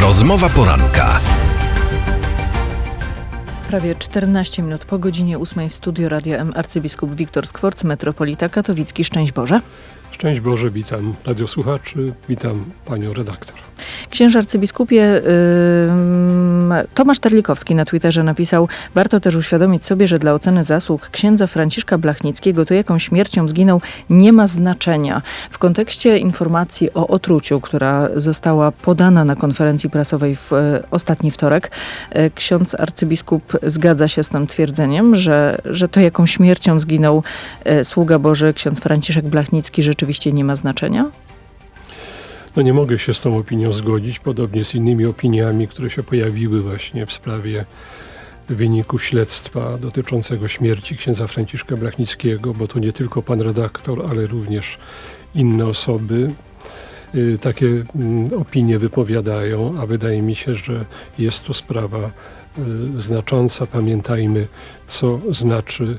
Rozmowa poranka. Prawie 14 minut po godzinie 8 w studio Radia M arcybiskup Wiktor Skworc, metropolita katowicki. Szczęść Boże. Szczęść Boże, witam radiosłuchaczy, witam panią redaktor. Księże arcybiskupie yy, Tomasz Terlikowski na Twitterze napisał Warto też uświadomić sobie, że dla oceny zasług księdza Franciszka Blachnickiego to jaką śmiercią zginął nie ma znaczenia. W kontekście informacji o otruciu, która została podana na konferencji prasowej w e, ostatni wtorek, e, ksiądz arcybiskup zgadza się z tym twierdzeniem, że, że to jaką śmiercią zginął e, sługa Boży ksiądz Franciszek Blachnicki rzeczywiście nie ma znaczenia? No nie mogę się z tą opinią zgodzić, podobnie z innymi opiniami, które się pojawiły właśnie w sprawie wyników śledztwa dotyczącego śmierci księdza Franciszka Blachnickiego, bo to nie tylko pan redaktor, ale również inne osoby y, takie mm, opinie wypowiadają, a wydaje mi się, że jest to sprawa y, znacząca. Pamiętajmy, co znaczy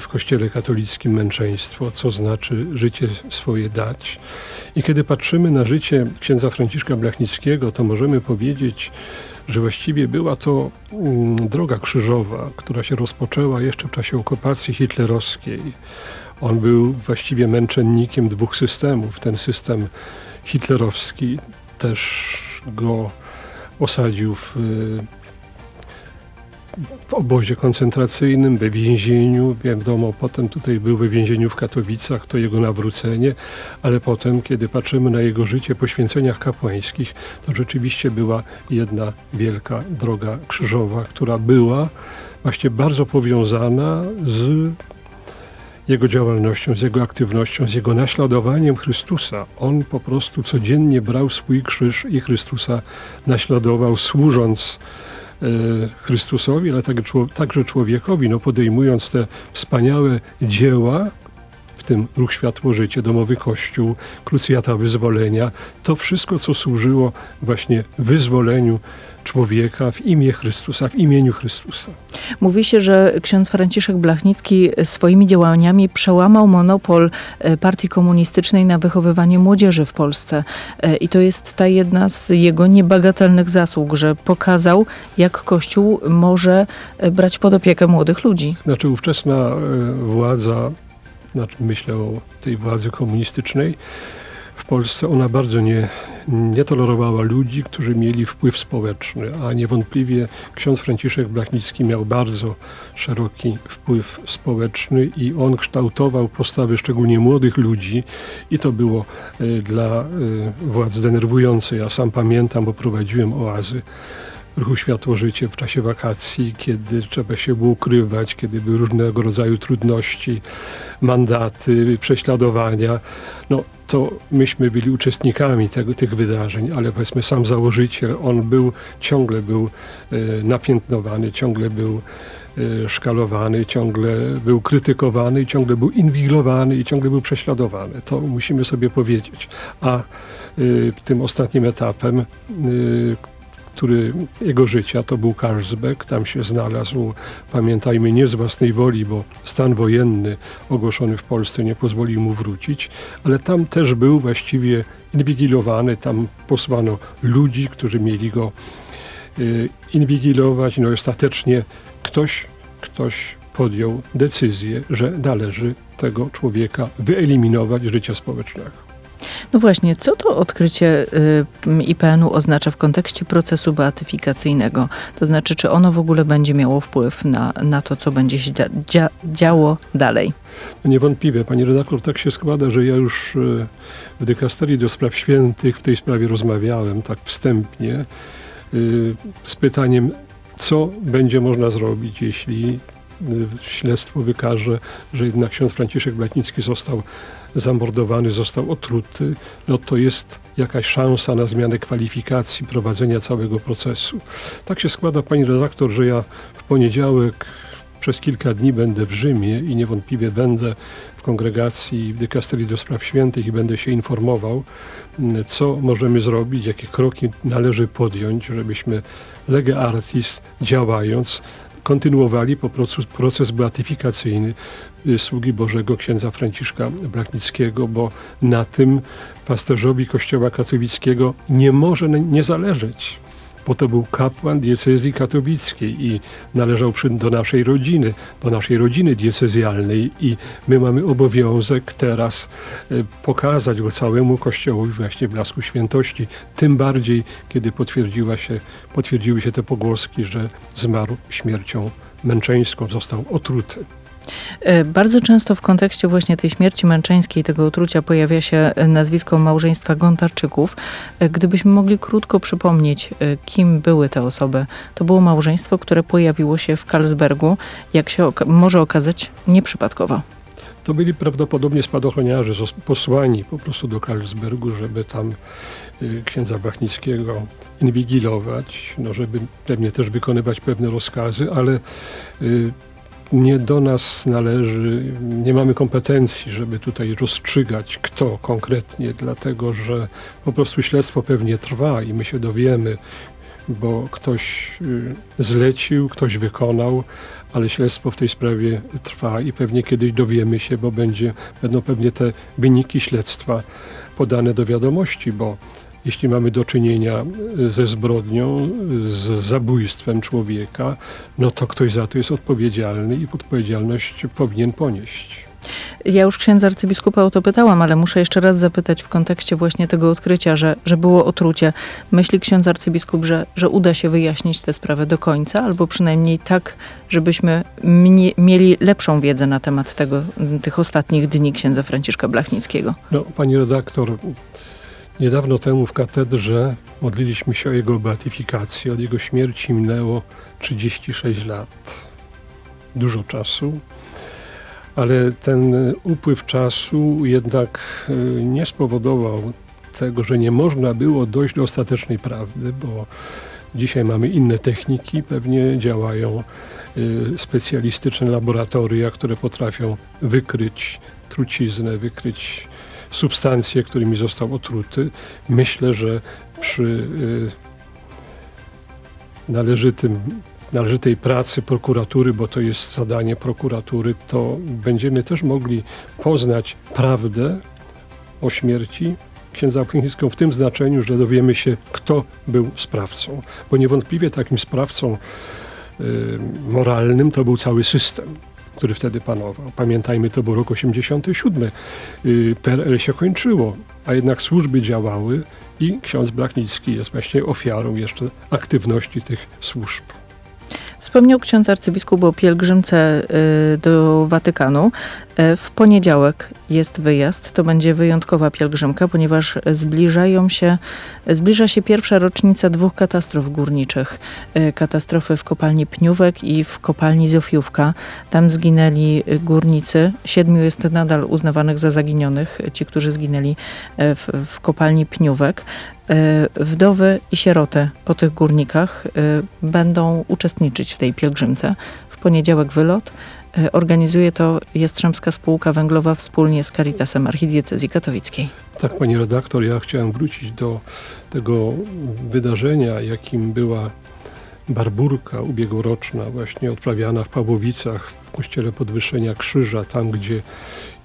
w Kościele katolickim męczeństwo, co znaczy życie swoje dać. I kiedy patrzymy na życie księdza Franciszka Blachnickiego, to możemy powiedzieć, że właściwie była to mm, droga krzyżowa, która się rozpoczęła jeszcze w czasie okupacji hitlerowskiej. On był właściwie męczennikiem dwóch systemów. Ten system hitlerowski też go osadził w w obozie koncentracyjnym, we więzieniu. Wiadomo, potem tutaj był we więzieniu w Katowicach, to jego nawrócenie, ale potem, kiedy patrzymy na jego życie po święceniach kapłańskich, to rzeczywiście była jedna wielka droga krzyżowa, która była właśnie bardzo powiązana z jego działalnością, z jego aktywnością, z jego naśladowaniem Chrystusa. On po prostu codziennie brał swój krzyż i Chrystusa naśladował, służąc Chrystusowi, ale także człowiekowi, no podejmując te wspaniałe dzieła, w tym ruch Światło Życie, Domowy Kościół, Krucjata Wyzwolenia, to wszystko, co służyło właśnie wyzwoleniu człowieka w imię Chrystusa, w imieniu Chrystusa. Mówi się, że ksiądz Franciszek Blachnicki swoimi działaniami przełamał monopol e, partii komunistycznej na wychowywanie młodzieży w Polsce. E, I to jest ta jedna z jego niebagatelnych zasług, że pokazał, jak Kościół może e, brać pod opiekę młodych ludzi. Znaczy ówczesna władza, myślę o tej władzy komunistycznej, w Polsce ona bardzo nie, nie tolerowała ludzi, którzy mieli wpływ społeczny, a niewątpliwie ksiądz Franciszek Blachnicki miał bardzo szeroki wpływ społeczny i on kształtował postawy szczególnie młodych ludzi i to było y, dla y, władz denerwujące. Ja sam pamiętam, bo prowadziłem oazy ruchu Światło Życie w czasie wakacji, kiedy trzeba się było ukrywać, kiedy były różnego rodzaju trudności, mandaty, prześladowania. No, to myśmy byli uczestnikami tego, tych wydarzeń, ale powiedzmy sam założyciel, on był, ciągle był e, napiętnowany, ciągle był e, szkalowany, ciągle był krytykowany, ciągle był inwigilowany i ciągle był prześladowany. To musimy sobie powiedzieć. A e, tym ostatnim etapem, który jego życia to był Karlsbeck. Tam się znalazł, pamiętajmy, nie z własnej woli, bo stan wojenny ogłoszony w Polsce nie pozwolił mu wrócić, ale tam też był właściwie inwigilowany. Tam posłano ludzi, którzy mieli go y, inwigilować. No i ostatecznie ktoś, ktoś podjął decyzję, że należy tego człowieka wyeliminować z życia społecznego. No właśnie, co to odkrycie y, IPN-u oznacza w kontekście procesu beatyfikacyjnego? To znaczy, czy ono w ogóle będzie miało wpływ na, na to, co będzie się dzia działo dalej? No niewątpliwie, pani redaktor, tak się składa, że ja już y, w dykasterii do spraw świętych w tej sprawie rozmawiałem tak wstępnie y, z pytaniem, co będzie można zrobić, jeśli śledztwo wykaże, że jednak ksiądz Franciszek Blatnicki został zamordowany, został otruty, no to jest jakaś szansa na zmianę kwalifikacji prowadzenia całego procesu. Tak się składa, pani redaktor, że ja w poniedziałek przez kilka dni będę w Rzymie i niewątpliwie będę w kongregacji w dykasterii do spraw świętych i będę się informował, co możemy zrobić, jakie kroki należy podjąć, żebyśmy lege artis działając kontynuowali po prostu proces beatyfikacyjny y, sługi Bożego księdza Franciszka Blachnickiego, bo na tym pasterzowi Kościoła katolickiego nie może nie zależeć bo to był kapłan diecezji katowickiej i należał przy, do naszej rodziny, do naszej rodziny diecezjalnej i my mamy obowiązek teraz e, pokazać go całemu Kościołowi właśnie w blasku świętości, tym bardziej, kiedy potwierdziła się, potwierdziły się te pogłoski, że zmarł śmiercią męczeńską, został otruty. E, Bardzo często w kontekście właśnie tej śmierci męczeńskiej, tego otrucia pojawia się e, nazwisko małżeństwa Gontarczyków. E, Gdybyśmy mogli krótko przypomnieć, kim były te osoby. To było małżeństwo, które pojawiło się w Karlsbergu, jak się oka- może okazać, nieprzypadkowo. To byli prawdopodobnie spadochroniarze posłani po prostu do Karlsbergu, żeby tam księdza Blachnickiego inwigilować, no żeby pewnie też wykonywać pewne rozkazy, ale nie do nas należy, nie mamy kompetencji, żeby tutaj rozstrzygać, kto konkretnie, dlatego że po prostu śledztwo pewnie trwa i my się dowiemy, bo ktoś y, zlecił, ktoś wykonał, ale śledztwo w tej sprawie trwa i pewnie kiedyś dowiemy się, bo będzie, będą pewnie te wyniki śledztwa podane do wiadomości, bo jeśli mamy do czynienia y, ze zbrodnią, z zabójstwem człowieka, no to ktoś za to jest odpowiedzialny i odpowiedzialność powinien ponieść. Ja już księdza arcybiskupa o to pytałam, ale muszę jeszcze raz zapytać w kontekście właśnie tego odkrycia, że, że było otrucie. Myśli ksiądz arcybiskup, że, że uda się wyjaśnić tę sprawę do końca, albo przynajmniej tak, żebyśmy mnie, mieli lepszą wiedzę na temat tego, tych ostatnich dni księdza Franciszka Blachnickiego. No, pani redaktor, niedawno temu w katedrze modliliśmy się o jego beatyfikację. Od jego śmierci minęło 36 lat. Dużo czasu. Ale ten upływ czasu jednak y, nie spowodował tego, że nie można było dojść do ostatecznej prawdy, bo dzisiaj mamy inne techniki, pewnie działają y, specjalistyczne laboratoria, które potrafią wykryć truciznę, wykryć substancje, którymi został otruty. Myślę, że przy y, należytym, należytej pracy prokuratury, bo to jest zadanie prokuratury, to będziemy też mogli poznać prawdę o śmierci księdza Opieńskiego w tym znaczeniu, że dowiemy się, kto był sprawcą. Bo niewątpliwie takim sprawcą y, moralnym to był cały system który wtedy panował. Pamiętajmy, to był rok 87. Y, PRL się kończyło, a jednak służby działały i ksiądz Blachnicki jest właśnie ofiarą jeszcze aktywności tych służb. Wspomniał ksiądz arcybiskup o pielgrzymce y, do Watykanu. E, W poniedziałek jest wyjazd. To będzie wyjątkowa pielgrzymka, ponieważ zbliżają się, zbliża się pierwsza rocznica dwóch katastrof górniczych. E, Katastrofy w kopalni Pniówek i w kopalni Zofiówka. Tam zginęli y, górnicy. Siedmiu jest nadal uznawanych za zaginionych, ci, którzy zginęli w, w kopalni Pniówek. E, Wdowy i sieroty po tych górnikach e, będą uczestniczyć w tej pielgrzymce. W poniedziałek wylot. E, Organizuje to Jastrzębska Spółka Węglowa wspólnie z Caritasem Archidiecezji Katowickiej. Tak, pani redaktor, ja chciałem wrócić do tego wydarzenia, jakim była barburka ubiegłoroczna, właśnie odprawiana w Pawłowicach, w kościele Podwyższenia Krzyża, tam gdzie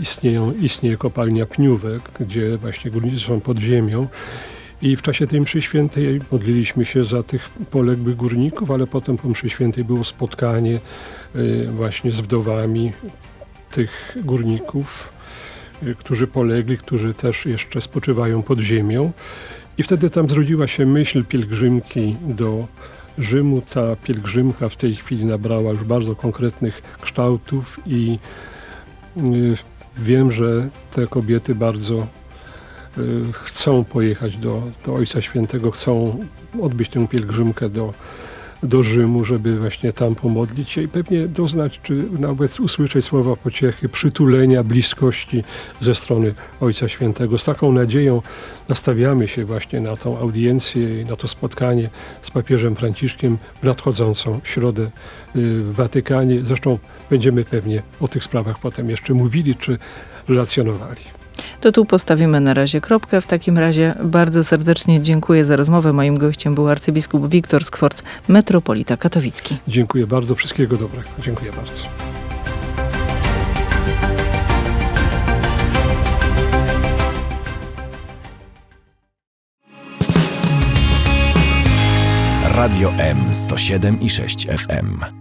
istnieją, istnieje kopalnia Pniówek, gdzie właśnie górnicy są pod ziemią. I w czasie tej mszy świętej modliliśmy się za tych poległych górników, ale potem po mszy świętej było spotkanie y, właśnie z wdowami tych górników, y, którzy polegli, którzy też jeszcze spoczywają pod ziemią. I wtedy tam zrodziła się myśl pielgrzymki do Rzymu. Ta pielgrzymka w tej chwili nabrała już bardzo konkretnych kształtów i y, wiem, że te kobiety bardzo chcą pojechać do, do Ojca Świętego, chcą odbyć tę pielgrzymkę do, do Rzymu, żeby właśnie tam pomodlić się i pewnie doznać, czy nawet usłyszeć słowa pociechy, przytulenia, bliskości ze strony Ojca Świętego. Z taką nadzieją nastawiamy się właśnie na tą audiencję i na to spotkanie z papieżem Franciszkiem w nadchodzącą środę y, w Watykanie. Zresztą będziemy pewnie o tych sprawach potem jeszcze mówili czy relacjonowali. To tu postawimy na razie kropkę. W takim razie bardzo serdecznie dziękuję za rozmowę. Moim gościem był arcybiskup Wiktor Skworc, metropolita katowicki. Dziękuję bardzo, wszystkiego dobrego. Dziękuję bardzo. Radio M 107 i 6 FM.